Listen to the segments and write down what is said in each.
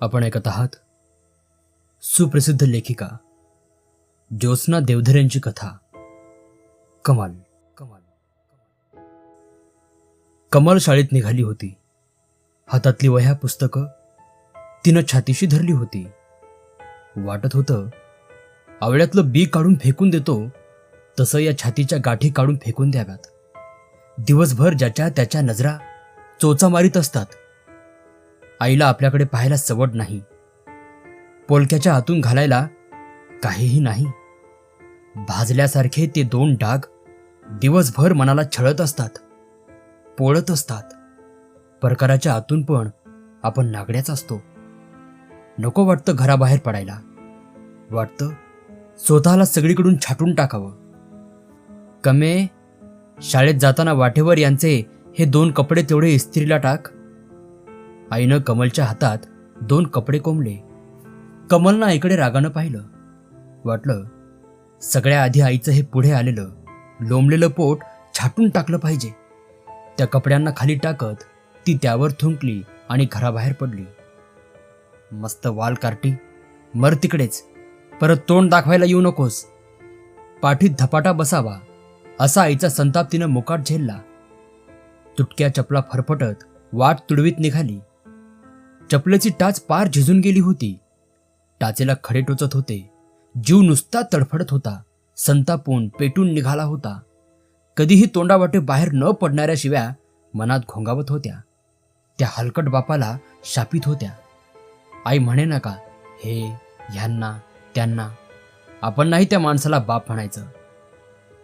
आपण ऐकत आहात सुप्रसिद्ध लेखिका ज्योत्स्ना देवधर यांची कथा. कमाल कमाल. कमाल शाळेत निघाली होती. हातातली वह्या पुस्तकं तिनं छातीशी धरली होती. वाटत होतं आवळ्यातलं बी काढून फेकून देतो तसं या छातीच्या गाठी काढून फेकून द्याव्यात. दिवसभर ज्याच्या त्याच्या नजरा चोचा मारीत असतात. आईला आपल्याकडे पाहायला सवड नाही. पोलक्याच्या हातून घालायला काहीही नाही. भाजल्यासारखे ते दोन डाग दिवसभर मनाला छळत असतात पोळत असतात. परकाराच्या आतून पण आपण नागड्याच असतो. नको वाटतं घराबाहेर पडायला. वाटतं स्वतःला सगळीकडून छाटून टाकावं. कमे शाळेत जाताना वाटेवर यांचे हे दोन कपडे तेवढे इस्त्रीला टाक. आईनं कमलच्या हातात दोन कपडे कोंबले. कमलनं आईकडे रागानं पाहिलं. वाटलं सगळ्या आधी आईचं हे पुढे आलेलं लोंबलेलं पोट छाटून टाकलं पाहिजे. त्या कपड्यांना खाली टाकत ती त्यावर थुंकली आणि घराबाहेर पडली. मस्त वाल कार्टी मर तिकडेच परत तोंड दाखवायला येऊ नकोस. पाठीत धपाटा बसावा असा आईचा संताप तिनं मुकाट झेलला. तुटक्या चपला फरफटत वाट तुडवीत निघाली. चपलेची टाच पार झिजून गेली होती. टाचेला खडे टोचत होते. जीव नुसता तडफडत होता. संतापून पेटून निघाला होता. कधीही तोंडावाटे बाहेर न पडणाऱ्या शिव्या मनात घोंगावत होत्या. त्या हलकट बापाला शापित होत्या. आई म्हणे ना का हे ह्यांना त्यांना. आपण नाही त्या माणसाला बाप म्हणायचं.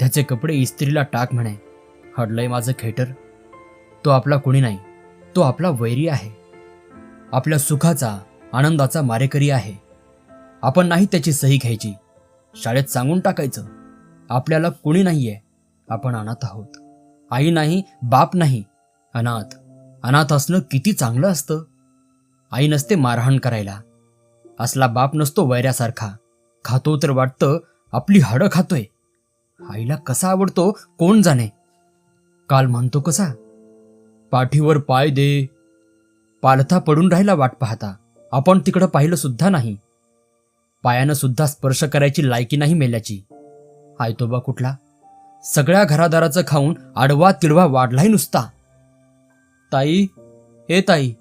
त्याचे कपडे इस्त्रीला टाक म्हणे हडलंय माझं खेटर. तो आपला कुणी नाही. तो आपला वैरी आहे. आपल्या सुखाचा आनंदाचा मारेकरी आहे. आपण नाही त्याची सही घ्यायची. शाळेत सांगून टाकायचं. आपल्याला कुणी आहे आपण अनाथ आहोत. आई नाही बाप नाही. अनाथ. अनाथ असणं किती चांगलं असतं. आई नसते मारहाण करायला. असला बाप नसतो वैऱ्यासारखा. खातो तर वाटतं आपली हाडं खातोय. आईला कसा आवडतो कोण जाणे? काल म्हणतो कसा? पाठीवर पाय दे पालथा पडून राहिला वाट पाहता. आपण तिकडं पाहिलं सुद्धा नाही. पायानं सुद्धा स्पर्श करायची लायकी नाही मेल्याची. आयतोबा कुठला? सगळ्या घरादाराचं खाऊन आडवा तिडवा वाढलाय नुसता. ताई हे ताई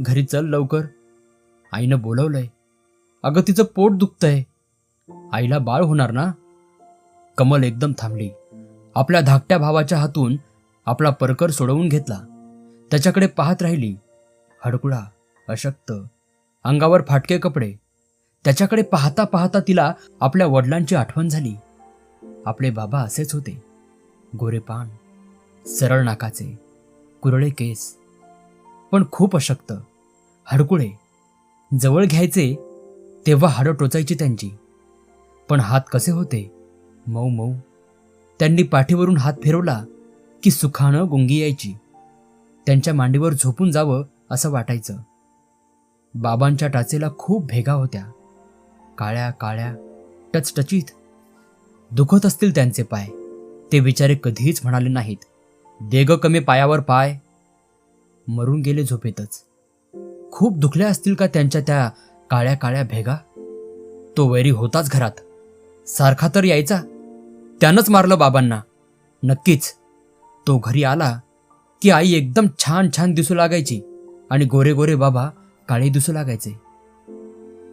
घरी चल लवकर. आईनं बोलवलंय. अगं तिचं पोट दुखतंय. आईला बाळ होणार ना? कमल एकदम थांबली. आपल्या धाकट्या भावाच्या हातून आपला परकर सोडवून घेतला. त्याच्याकडे पाहत राहिली. हडकुळा अशक्त अंगावर फाटके कपडे. त्याच्याकडे पाहता पाहता तिला आपल्या वडिलांची आठवण झाली. आपले बाबा असेच होते. गोरेपान सरळ नाकाचे कुरळे केस पण खूप अशक्त हडकुळे जवळ घ्यायचे तेव्हा हाडं टोचायची त्यांची. पण हात कसे होते? मऊ मऊ. त्यांनी पाठीवरून हात फिरवला की सुखानं गुंगी यायची. त्यांच्या मांडीवर झोपून जावं असं वाटायचं. बाबांच्या टाचेला खूप भेगा होत्या. काळ्या काळ्या टचटचीत. दुखत असतील त्यांचे पाय. ते बिचारे कधीच म्हणाले नाहीत. देग कमी पायावर पाय. मरून गेले झोपेतच. खूप दुखल्या असतील का त्यांच्या त्या काळ्या काळ्या भेगा? तो वैरी होताच घरात. सारखा तर यायचा. त्यानंच मारलं बाबांना. नक्कीच. तो घरी आला की आई एकदम छान छान दिसू लागायची. आणि गोरे गोरे बाबा काळे दिसू लागायचे.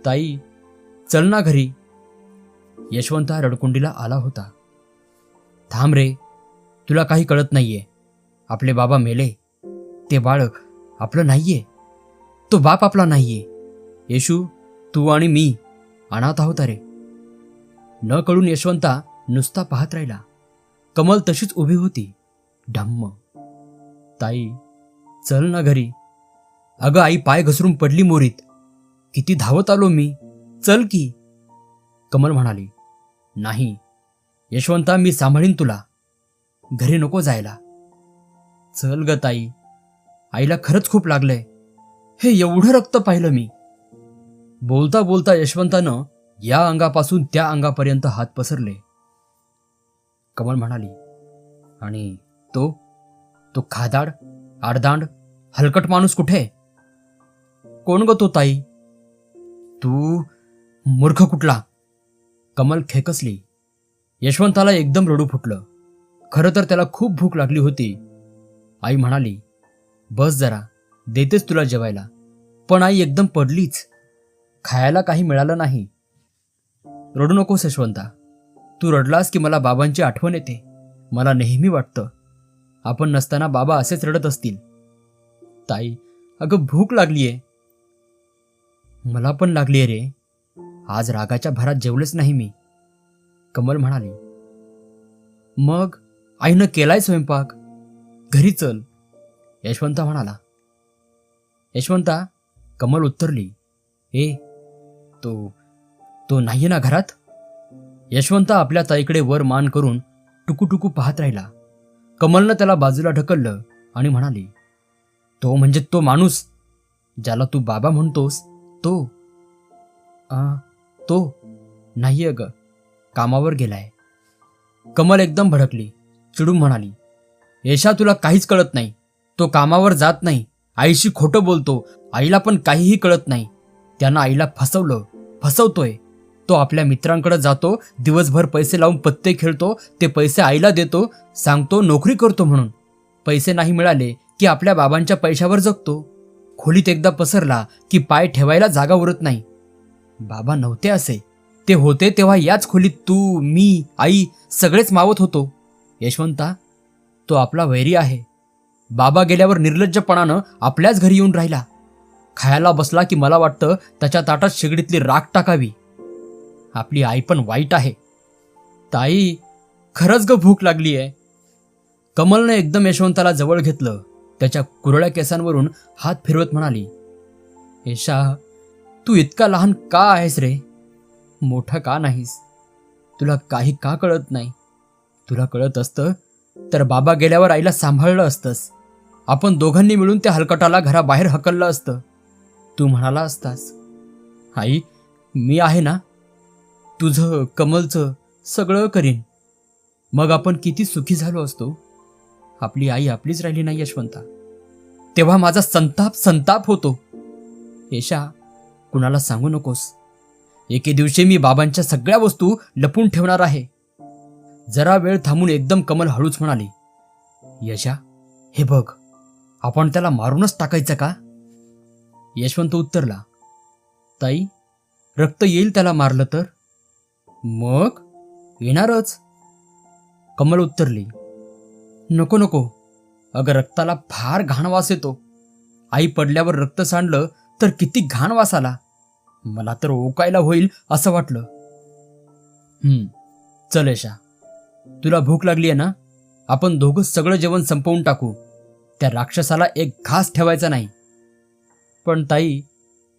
ताई चल ना घरी. यशवंत हा रडकुंडीला आला होता. थांब रे तुला काही कळत नाहीये. आपले बाबा मेले. ते बाळक आपलं नाहीये. तो बाप आपला नाहीये. येशू तू आणि मी अनाथ आहोत अरे. न कळून यशवंता नुसता पाहत राहिला. कमल तशीच उभी होती. ढम्म ताई चल ना घरी. अगं आई पाय घसरून पडली मोरीत. किती धावत आलो मी. चल की. कमल म्हणाली नाही यशवंता मी सांभाळीन तुला. घरी नको जायला. चल ग ताई. आईला खरंच खूप लागलंय. हे एवढं रक्त पाहिलं मी. बोलता बोलता यशवंतानं या अंगापासून त्या अंगापर्यंत हात पसरले. कमल म्हणाली आणि तो? तो खादाड आडदांड हलकट माणूस कुठे? कोण ग तो ताई? तू मूर्ख कुठला? कमल खेकसली. यशवंताला एकदम रडू फुटलं. खरं तर त्याला खूप भूक लागली होती. आई म्हणाली बस जरा देतेच तुला जेवायला. पण आई एकदम पडलीच. खायला काही मिळालं नाही. रडू नकोस यशवंता. तू रडलास की मला बाबांची आठवण येते. मला नेहमी वाटतं. आपण नसताना बाबा असेच रडत असतील. ताई अगं भूक लागलीये. मला पण लागली रे. आज रागाच्या भरात जेवलेच नाही मी. कमल म्हणाली. मग आईनं केलाय स्वयंपाक? घरी चल. यशवंता म्हणाला. यशवंता कमल उत्तरली. ए तो तो नाहीये ना घरात? यशवंत आपल्या ताईकडे वर मान करून टुकूटुकू पाहत राहिला. कमलनं त्याला बाजूला ढकललं आणि म्हणाली तो म्हणजे तो माणूस ज्याला तू बाबा म्हणतोस तो? आ, तो? नाही ग कामावर गेलाय. कमल एकदम भडकली चिडून म्हणाली येशा तुला काहीच कळत नाही. तो कामावर जात नाही. आईशी खोटं बोलतो. आईला पण काहीही कळत नाही. त्यानं आईला फसवलं. फसवतोय. तो आपल्या मित्रांकडे जातो दिवसभर पैसे लावून पत्ते खेळतो ते पैसे आईला देतो सांगतो नोकरी करतो म्हणून. पैसे नाही मिळाले की आपल्या बाबांच्या पैशावर जगतो. खोलीत एकदा पसरला की पाय ठेवायला जागा उरत नाही. बाबा नव्हते असे. ते होते तेव्हा याच खोलीत तू मी आई सगळेच मावत होतो. यशवंता तो आपला वैरी आहे. बाबा गेल्यावर निर्लज्जपणानं आपल्याच घरी येऊन राहिला. खायला बसला की मला वाटतं त्याच्या ताटात शेगडीतली राख टाकावी. आपली आई पण वाईट आहे. ताई खरंच ग भूक लागली आहे कमलनं एकदम यशवंताला जवळ घेतलं. त्याच्या कुरळ्या केसांवरून हात फिरवत म्हणाली येशा तू इतका लहान का आहेस रे? मोठा का नाहीस? तुला काही का कळत नाही? तुला कळत असतं तर बाबा गेल्यावर आईला सांभाळलं असतंस. आपण दोघांनी मिळून त्या हलकटाला घराबाहेर हकललं असतं. तू म्हणाला असतास आई मी आहे ना? तुझं कमलचं सगळं करीन. मग आपण किती सुखी झालो असतो? आपली आई आपलीच राहिली नाही यशवंता. तेव्हा माझा संताप संताप होतो. येशा कुणाला सांगू नकोस. एके दिवशी मी बाबांच्या सगळ्या वस्तू लपून ठेवणार आहे. जरा वेळ थांबून एकदम कमल हळूच म्हणाली यशा हे बघ आपण त्याला मारूनच टाकायचं का? यशवंत उत्तरला ताई रक्त येईल त्याला मारलं तर? मग? येणारच. कमल उत्तरली नको नको. अगं रक्ताला फार घाण वास येतो. आई पडल्यावर रक्त सांडलं तर किती घाण वास आला. मला तर ओकायला होईल असं वाटलं. हम्म चल यशा तुला भूक लागली आहे ना? आपण दोघं सगळं जेवण संपवून टाकू. त्या राक्षसाला एक घास ठेवायचा नाही. पण ताई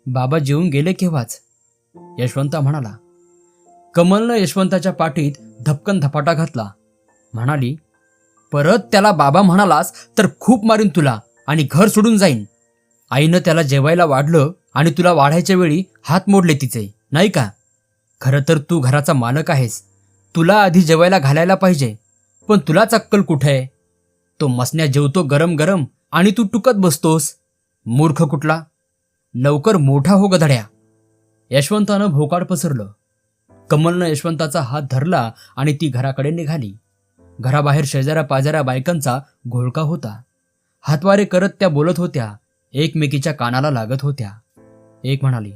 बाबा जेवून गेले केव्हाच? यशवंता म्हणाला. कमलनं यशवंताच्या पाठीत धपकन धपाटा घातला. म्हणाली परत त्याला बाबा म्हणालास तर खूप मारीन तुला आणि घर सोडून जाईन. आईनं त्याला जेवायला वाढलं आणि तुला वाढायच्या वेळी हात मोडले तिचे नाही का? खरं तर तू घराचा मालक आहेस. तुला आधी जेवायला घालायला पाहिजे पण तुलाच अक्कल कुठे? आहे तो मसण्या जेवतो गरम गरम आणि तू टुकत बसतोस. मूर्ख कुठला? लवकर मोठा हो गधड्या. यशवंतानं भोकाड पसरलं. कमलनं यशवंताचा हात धरला आणि ती घराकडे निघाली. घराबाहेर शेजाऱ्या पाजाऱ्या बायकांचा घोळका होता. हातवारे करत त्या बोलत होत्या. एकमेकीच्या कानाला लागत होत्या. एक म्हणाली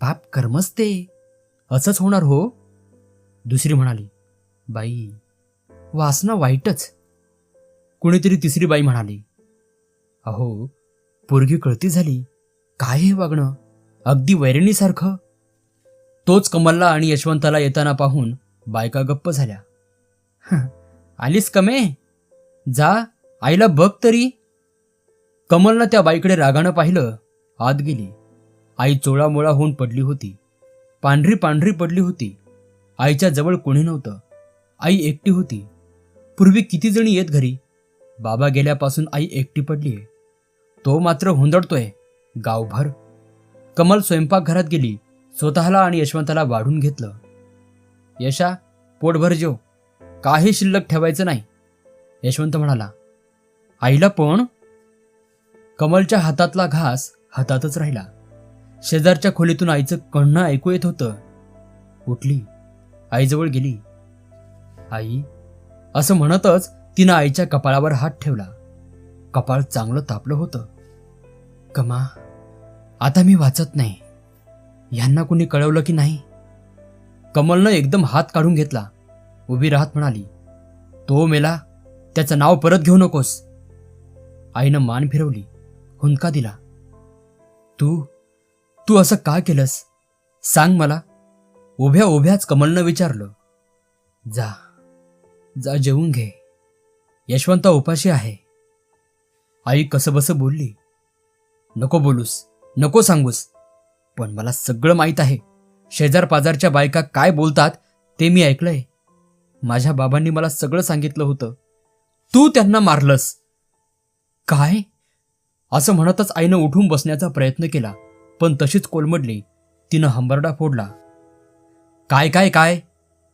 पाप कर्मच ते. असंच होणार हो. दुसरी म्हणाली बाई वासना वाईटच. कुणीतरी तिसरी बाई म्हणाली अहो पोरगी कळती झाली. काय हे वागणं? अगदी वैरणीसारखं. तोच कमलला आणि यशवंताला येताना पाहून बायका गप्प झाल्या. आलीस कमे जा आईला बघ तरी. कमलनं त्या बाईकडे रागानं पाहिलं आत गेली. आई चोळामोळा होऊन पडली होती. पांढरी पांढरी पडली होती. आईच्या जवळ कोणी नव्हतं. आई एकटी होती. पूर्वी किती जणी येत घरी? बाबा गेल्यापासून आई एकटी पडलीये. तो मात्र हुंदडतोय. गावभर. कमल स्वयंपाकघरात गेली. स्वतःला आणि यशवंताला वाढून घेतलं. यशा पोटभर जेव. काही शिल्लक ठेवायचं नाही. यशवंत म्हणाला आईला पण. कमलच्या हातातला घास हातातच राहिला. शेजारच्या खोलीतून आईचं कण्ण ऐकू येत होतं. उठली आईजवळ गेली. आई असं म्हणतच तिनं आईच्या कपाळावर हात ठेवला. कपाळ चांगलं तापलं होतं. कमा आता मी वाचत नाही. ह्यांना कुणी कळवलं की नाही? कमलनं एकदम हात काढून घेतला. उभी राहत म्हणाली तो मेला त्याचं नाव परत घेऊ नकोस. आईनं मान फिरवली हुंदका दिला तू तू असं का केलंस? सांग मला. उभ्या उभ्याच कमलनं विचारलं जा जा जेवून घे यशवंता उपाशी आहे. आई कसं बोलली नको बोलूस नको सांगूस पण मला सगळं माहीत आहे. शेजार पाजारच्या बायका काय बोलतात ते मी ऐकलंय. माझ्या बाबांनी मला सगळं सांगितलं होतं. तू त्यांना मारलंस. काय? असं म्हणतच आईनं उठून बसण्याचा प्रयत्न केला पण तशीच कोलमडली तिनं हंबरडा फोडला. काय काय काय?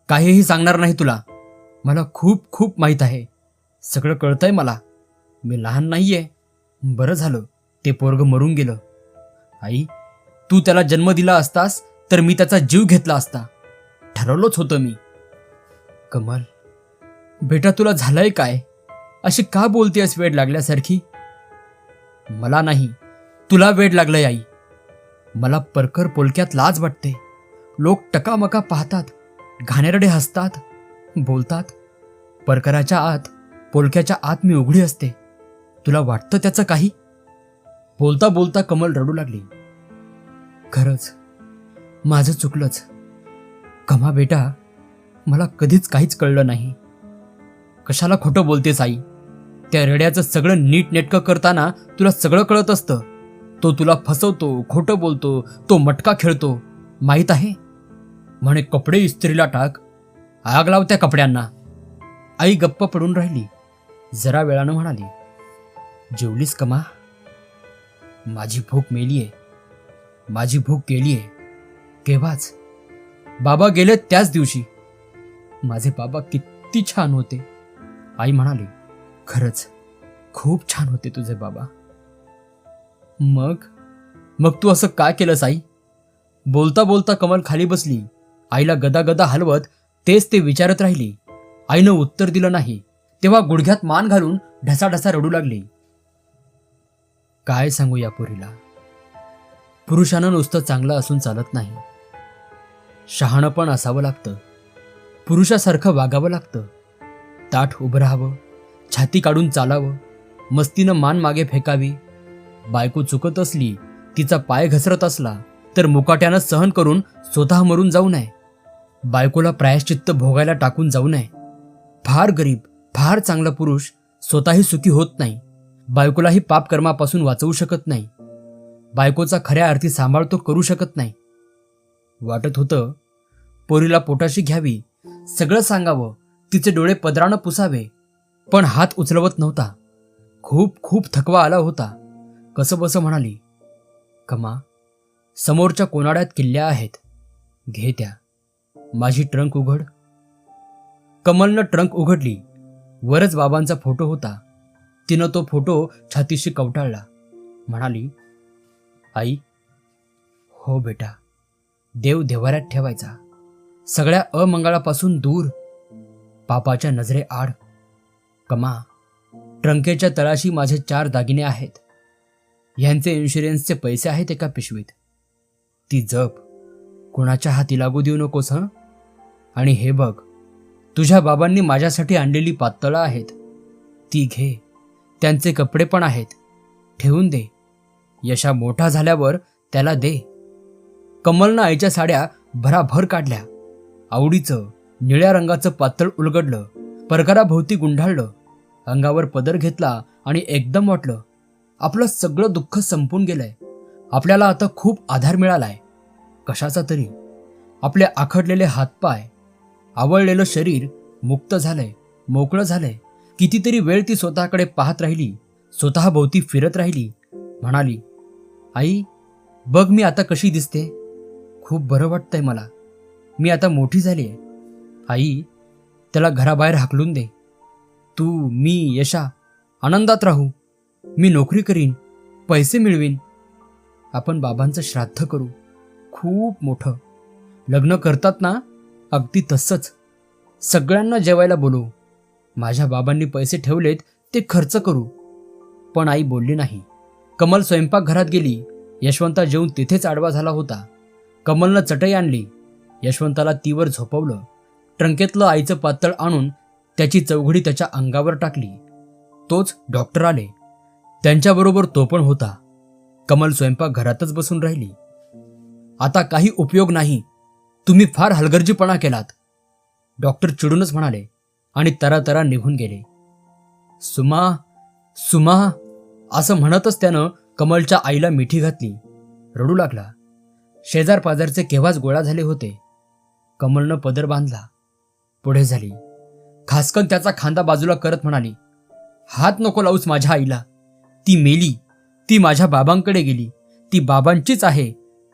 काहीही सांगणार नाही तुला. मला खूप खूप माहीत आहे. सगळं कळतंय मला. मी लहान नाहीये. बरं झालं. ते पोरग मरून गेलं. आई तू त्याला जन्म दिला असतास तर मी त्याचा जीव घेतला असता. ठरवलंच होतं मी. कमल. बेटा तुला झालंय काय? अशी का बोलतेस वेड लागल्यासारखी? मला नाही तुला वेड लागलंय आई. मला परकर पोलक्यात लाज वाटते. लोक टकामका पाहतात घाणेरडे हसतात बोलतात. परकराच्या आत पोलक्याच्या आत मी उघडी असते. तुला वाटतं त्याचं काही? बोलता बोलता कमल रडू लागली. खरंच माझं चुकलंच. कमा बेटा मला कधीच काहीच कळलं नाही. कशाला खोटं बोलतेस आई? त्या रेड्याचं सगळं नीट नेटकं करताना तुला सगळं कळत असतं. तो तुला फसवतो खोटं बोलतो तो मटका खेळतो. माहीत आहे? म्हणे कपडे इस्त्रीला टाक. आग लाव त्या कपड्यांना. आई गप्प पडून राहिली. जरा वेळानं म्हणाली जेवलीस कमा माझी भूक मेलीये. माझी भूक गेलीये. केव्हाच? बाबा गेले त्याच दिवशी. माझे बाबा किती छान होते. आई म्हणाली खरंच खूप छान होते तुझे बाबा. मग? मग तू असं काय केलंस आई? बोलता बोलता कमल खाली बसली. आईला गदा गदा हलवत तेच ते विचारत राहिली. आईनं उत्तर दिलं नाही. तेव्हा गुडघ्यात मान घालून ढसाढसा रडू लागली. काय सांगू या पुरीला? पुरुषानं नुसतं चांगलं असून चालत नाही. शहाणं पण असावं लागतं. पुरुषासारखं वागावं लागतं. ताठ उभं राहावं छाती काढून चालावं मस्तीनं मान मागे फेकावी. बायको चुकत असली तिचा पाय घसरत असला तर मुकाट्यानं सहन करून स्वतः मरून जाऊ नये. बायकोला प्रायश्चित्त भोगायला टाकून जाऊ नये. फार गरीब फार चांगला पुरुष स्वतःही सुखी होत नाही. बायकोलाही पापकर्मापासून वाचवू शकत नाही. बायकोचा खऱ्या अर्थी सांभाळ तो करू शकत नाही. वाटत होतं पोरीला पोटाशी घ्यावी सगळं सांगावं. तिचे डोळे पदरानं पुसावे. पण हात उचलवत नव्हता. खूप खूप थकवा आला होता. कसं बसं म्हणाली कमा समोरच्या कोनाड्यात किल्ल्या आहेत. घे त्या. माझी ट्रंक उघड. कमलनं ट्रंक उघडली. वरच बाबांचा फोटो होता. तिनं तो फोटो छातीशी कवटाळला. म्हणाली आई हो बेटा. देव देवाऱ्यात ठेवायचा. सगळ्या अमंगळापासून दूर. पापाच्या नजरे आड. कमा ट्रंकेच्या तळाशी माझे चार दागिने आहेत. ह्यांचे इन्शुरन्सचे पैसे आहेत एका पिशवीत. ती जप. कोणाच्या हाती लागू देऊ नकोस हं? आणि हे बघ तुझ्या बाबांनी माझ्यासाठी आणलेली पातळं आहेत. ती घे. त्यांचे कपडे पण आहेत. ठेवून दे. यशा मोठा झाल्यावर त्याला दे. कमलनं आईच्या साड्या भराभर काढल्या. आवडीचं निळ्या रंगाचं पातळ उलगडलं परकाराभोवती गुंढाळलं अंगावर पदर घेतला आणि एकदम वाटलं. आपलं सगळं दुःख संपून गेलंय. आपल्याला आता खूप आधार मिळालाय. कशाचा तरी. आपले आखडलेले हातपाय आवळलेलं शरीर मुक्त झालंय मोकळं झालंय. कितीतरी वेळ ती स्वतःकडे पाहत राहिली स्वतःभोवती फिरत राहिली. म्हणाली आई बघ मी आता कशी दिसते. खूप बरं वाटतंय मला. मी आता मोठी झाली आहे. आई त्याला घराबाहेर हाकलून दे. तू मी यशा आनंदात राहू. मी नोकरी करीन पैसे मिळवीन. आपण बाबांचं श्राद्ध करू. खूप मोठं. लग्न करतात ना अगदी तसंच. सगळ्यांना जेवायला बोलू माझ्या बाबांनी पैसे ठेवलेत ते खर्च करू. पण आई बोलली नाही. कमल स्वयंपाकघरात गेली. यशवंता जेवून तिथेच आडवा झाला होता. कमलनं चटई आणली. यशवंताला तीवर झोपवलं. ट्रंकेतलं आईचं पातळ आणून त्याची चौघडी त्याच्या अंगावर टाकली. तोच डॉक्टर आले. त्यांच्याबरोबर तो पण होता. कमल स्वयंपाक घरातच बसून राहिली. आता काही उपयोग नाही. तुम्ही फार हलगर्जीपणा केलात. डॉक्टर चिडूनच म्हणाले आणि तरातरा निघून गेले. सुमा सुमा असं म्हणतच त्यानं कमलच्या आईला मिठी घातली. रडू लागला. शेजार पाजारचे केव्हाच गोळा झाले होते? कमलनं पदर बांधला. पुढे झाली. खासकन त्याचा खांदा बाजूला करत म्हणाली हात नको लावूस माझ्या आईला. ती मेली. ती माझ्या बाबांकडे गेली. ती बाबांचीच आहे.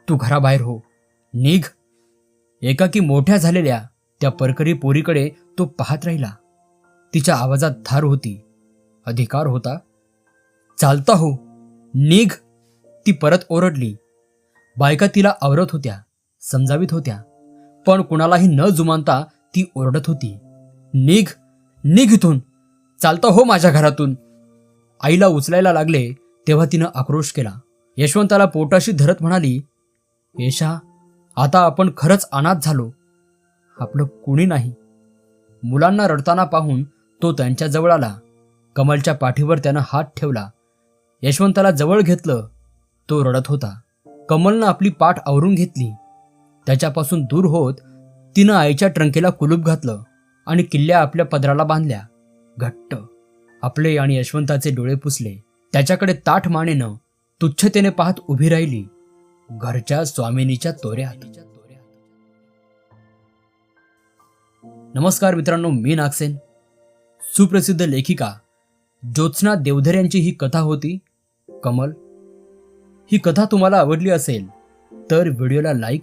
तू घराबाहेर हो. निघ. एकाकी मोठ्या झालेल्या त्या परकरी पोरीकडे तो पाहत राहिला. तिच्या आवाजात धार होती. अधिकार होता. चालता हो. निघ. ती परत ओरडली. बायका तिला आवरत होत्या समजावीत होत्या. पण कुणालाही न जुमानता ती ओरडत होती. निघ निघ इथून. चालता हो माझ्या घरातून. आईला उचलायला लागले तेव्हा तिनं आक्रोश केला. यशवंताला पोटाशी धरत म्हणाली येशा आता आपण खरंच अनाथ झालो. आपलं कुणी नाही. मुलांना रडताना पाहून तो त्यांच्या जवळ आला. कमलच्या पाठीवर त्यानं हात ठेवला. यशवंताला जवळ घेतलं. तो रडत होता. कमलनं आपली पाठ आवरून घेतली. त्याच्यापासून दूर होत तिनं आईच्या ट्रंकेला कुलूप घातलं आणि किल्ल्या आपल्या पदराला बांधल्या. घट्ट. आपले आणि यशवंताचे डोळे पुसले. त्याच्याकडे ताठ मानेनं तुच्छतेने पाहत उभी राहिली. घरच्या स्वामिनीच्या तोऱ्यात. नमस्कार मित्रांनो मी नागसेन. सुप्रसिद्ध लेखिका ज्योत्स्ना देवधर यांची ही कथा होती. कमल ही कथा तुम्हाला आवडली असेल तर व्हिडिओला लाईक